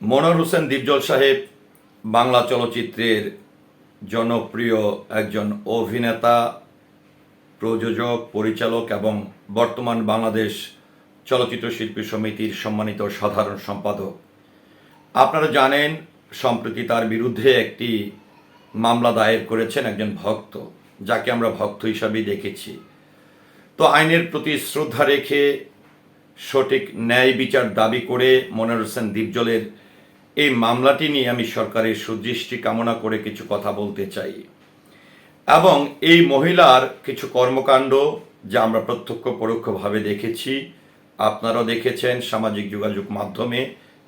মনোয়ার হোসেন দীপজল সাহেব, বাংলা চলচ্চিত্রের জনপ্রিয় একজন অভিনেতা, প্রযোজক, পরিচালক এবং বর্তমান বাংলাদেশ চলচ্চিত্র শিল্পী সমিতির সম্মানিত সাধারণ সম্পাদক। আপনারা জানেন, সম্প্রতি তার বিরুদ্ধে একটি মামলা দায়ের করেছেন একজন ভক্ত, যাকে আমরা ভক্ত হিসাবেই দেখেছি। তো আইনের প্রতি শ্রদ্ধা রেখে সঠিক ন্যায় বিচার দাবি করে মনোয়ার হোসেন দীপজলের এই মামলাটি নিয়ে আমি সরকারের সুদৃষ্টি কামনা করে কিছু কথা বলতে চাই। এবং এই মহিলার কিছু কর্মকাণ্ড যা আমরা প্রত্যক্ষ পরোক্ষভাবে দেখেছি, আপনারাও দেখেছেন সামাজিক যোগাযোগ মাধ্যমে,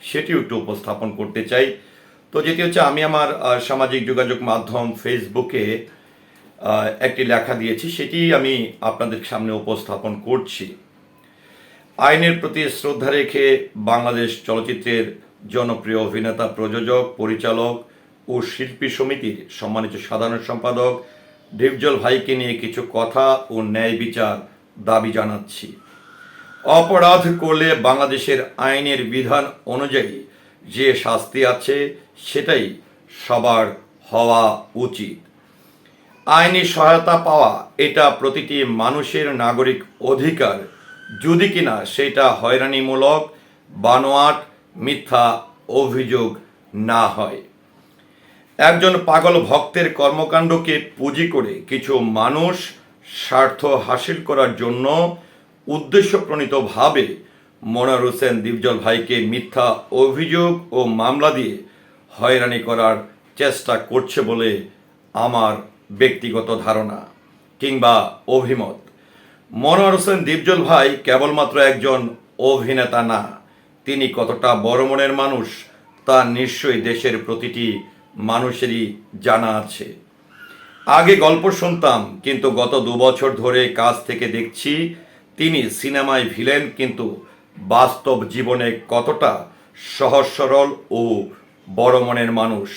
সেটিও একটু উপস্থাপন করতে চাই। তো যেটি হচ্ছে, আমি আমার সামাজিক যোগাযোগ মাধ্যম ফেসবুকে একটি লেখা দিয়েছি, সেটি আমি আপনাদের সামনে উপস্থাপন করছি। আইনের প্রতি শ্রদ্ধা রেখে বাংলাদেশ চলচ্চিত্রের জনপ্রিয় অভিনেতা, প্রযোজক, পরিচালক ও শিল্পী সমিতির সম্মানিত সাধারণ সম্পাদক ডিপজল ভাইকে নিয়ে কিছু কথা ও ন্যায় বিচার দাবি জানাচ্ছি। অপরাধ করলে বাংলাদেশের আইনের বিধান অনুযায়ী যে শাস্তি আছে সেটাই সবার হওয়া উচিত। আইনি সহায়তা পাওয়া এটা প্রতিটি মানুষের নাগরিক অধিকার। যদি কিনা সেটা হয়রানিমূলক, বানোয়াট মিথ্যা অভিযোগ না হয়। একজন পাগল ভক্তের কর্মকাণ্ডকে পুঁজি করে কিছু মানুষ স্বার্থ হাসিল করার জন্য উদ্দেশ্যপ্রণীতভাবে মনোয়ার হোসেন দীপজল ভাইকে মিথ্যা অভিযোগ ও মামলা দিয়ে হয়রানি করার চেষ্টা করছে বলে আমার ব্যক্তিগত ধারণা কিংবা অভিমত। মনোয়ার হোসেন দীপজল ভাই কেবলমাত্র একজন অভিনেতা না তিনি কতটা বড় মনের মানুষ, তা নিশ্চয়ই দেশের প্রতিটি মানুষেরই জানা আছে। আগে গল্প শুনতাম, কিন্তু গত দু বছর ধরে কাজ থেকে দেখছি, তিনি সিনেমায় ভিলেন, কিন্তু বাস্তব জীবনে কতটা সহজ, সরল ও বড় মনের মানুষ।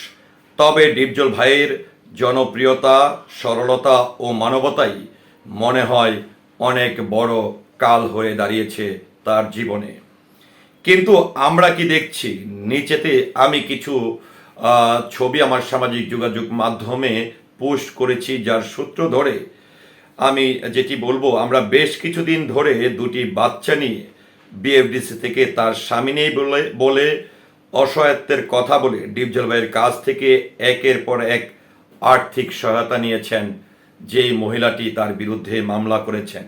তবে ডিপজল ভাইয়ের জনপ্রিয়তা, সরলতা ও মানবতাই মনে হয় অনেক বড় কাল হয়ে দাঁড়িয়েছে তার জীবনে। কিন্তু আমরা কি দেখছি? নিচেতে আমি কিছু ছবি আমার সামাজিক যোগাযোগ মাধ্যমে পোস্ট করেছি যার সূত্র ধরে আমি যেটি বলব, আমরা বেশ কিছুদিন ধরে দুটি বাচ্চা নিয়ে বিএফডিসি থেকে তার স্বামী নেই বলে বলে অসহায়ত্বের কথা বলে ডিপজল ভাইয়ের কাছ থেকে একের পর এক আর্থিক সহায়তা নিয়েছেন, যেই মহিলাটি তার বিরুদ্ধে মামলা করেছেন।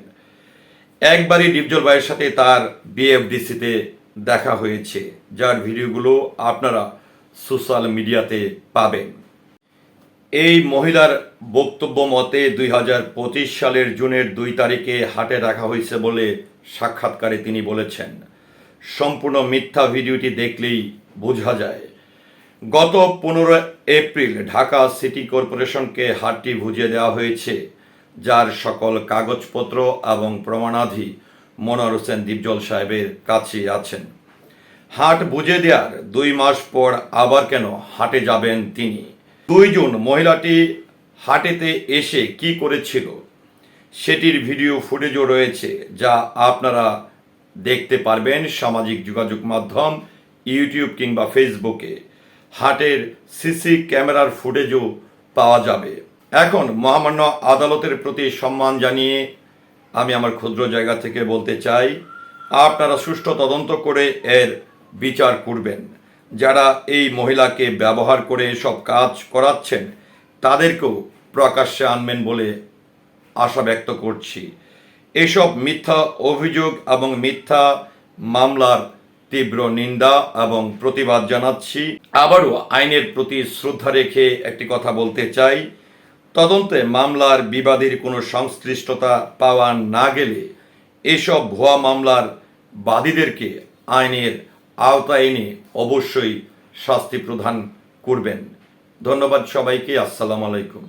একবারই ডিপজল ভাইয়ের সাথে তার বিএফডিসিতে দেখা হয়েছে, যার ভিডিওগুলো আপনারা সোশ্যাল মিডিয়াতে পাবেন। এই মহিলার বক্তব্য মতে, দুই হাজার পঁচিশ সালের জুনের দুই তারিখে হাটে রাখা হয়েছে বলে সাক্ষাৎকারে তিনি বলেছেন। সম্পূর্ণ মিথ্যা ভিডিওটি দেখলেই বোঝা যায়। গত পনেরো এপ্রিল ঢাকা সিটি কর্পোরেশনকে হাটটি বুঝিয়ে দেওয়া হয়েছে, যার সকল কাগজপত্র এবং প্রমাণাধি মনোয়ার হোসেন দীপজল সাহেবের কাছে আছেন। হাট বুঝে দেওয়ার দুই মাস পর আবার কেন হাটে যাবেন তিনি? দুই জুন মহিলাটি হাটেতে এসে কি করেছিল? সেটির ভিডিও ফুটেজও রয়েছে, যা আপনারা দেখতে পারবেন সামাজিক যোগাযোগ মাধ্যম, ইউটিউব কিংবা ফেসবুকে। হাটের সিসি ক্যামেরার ফুটেজও পাওয়া যাবে। এখন মহামান্য আদালতের প্রতি সম্মান জানিয়ে আমি আমার ক্ষুদ্র জায়গা থেকে বলতে চাই, আপনারা সুষ্ঠু তদন্ত করে এর বিচার করবেন। যারা এই মহিলাকে ব্যবহার করে সব কাজ করাচ্ছেন, তাদেরকেও প্রকাশ্যে আনবেন বলে আশা ব্যক্ত করছি। এসব মিথ্যা অভিযোগ এবং মিথ্যা মামলার তীব্র নিন্দা এবং প্রতিবাদ জানাচ্ছি। আবারও আইনের প্রতি শ্রদ্ধা রেখে একটি কথা বলতে চাই। তদন্তে মামলার বিবাদীর কোনো সংশ্লিষ্টতা পাওয়া না গেলে এসব ভুয়া মামলার বাদীদেরকে আইনের আওতায় এনে অবশ্যই শাস্তি প্রদান করবেন। ধন্যবাদ সবাইকে, আসসালামু আলাইকুম।